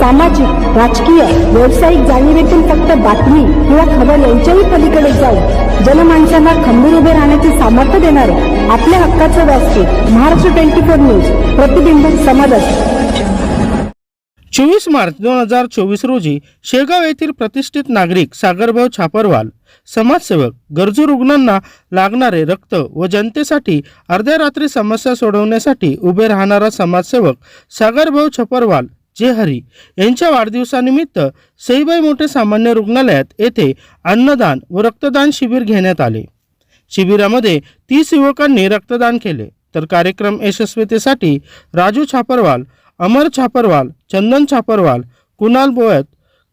सामाजिक राजकीय व्यावसायिक जाणीवेतून फक्त बातमी किंवा खबर यांच्याही पलीकडे जाऊन जनमानसांना खंबीर उभे राहण्याचे सामर्थ्य देणारे आपल्या हक्काचं व्यासपीठ महाराष्ट्र ट्वेंटी फोर न्यूज प्रतिबिंब समाजाचे. चोवीस मार्च दोन हजार चोवीस रोजी शेगाव येथील प्रतिष्ठित नागरिक सागरभाऊ छापरवाल समाजसेवक गरजू रुग्णांना लागणारे रक्त व जनतेसाठी अर्ध्या रात्री समस्या सोडवण्यासाठी उभे राहणारा समाजसेवक सागरभाऊ छपरवाल जे हरी यांच्या वाढदिवसानिमित्त सईबाई मोठे सामान्य रुग्णालयात येथे अन्नदान व रक्तदान शिबिर घेण्यात आले. शिबिरामध्ये तीस युवकांनी रक्तदान केले. तर कार्यक्रम यशस्वीतेसाठी राजू छापरवाल अमर छापरवाल चंदन छापरवाल कुणाल बोयत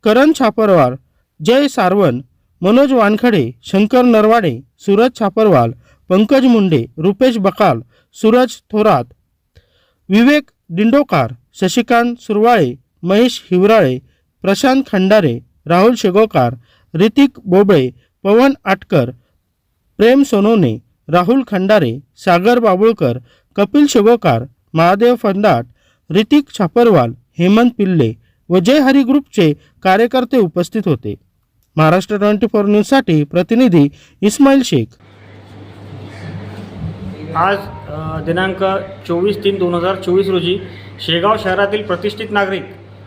करण छापरवाल जय सारवण मनोज वानखडे शंकर नरवाडे सूरज छापरवाल पंकज मुंडे रुपेश बकाल सूरज थोरात विवेक दिंडोकार शशिकांत सुरवाळे महेश हिवराळे प्रशांत खंडारे राहुल शेगोकार ऋतिक बोबळे पवन आटकर प्रेम सोनोने राहुल खंडारे सागर बाबुळकर कपिल शेगोकार महादेव फंदाट ऋतिक छापरवाल हेमंत पिल्ले व जय हरी ग्रुपचे कार्यकर्ते उपस्थित होते. महाराष्ट्र ट्वेंटी फोर न्यूजसाठी प्रतिनिधी इस्माईल शेख. आज दिनांक चोवीस तीन दोन हजार चोवीस रोजी शेगाव शहरातील प्रतिष्ठित नागरिक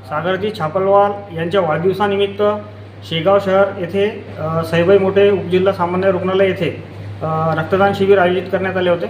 सागरजी छापलवाल यांच्या वाढदिवसानिमित्त शेगाव शहर येथे अ, मोठे उपजिल्हा सामान्य रुग्णालय येथे रक्तदान शिबिर आयोजित करण्यात आले होते.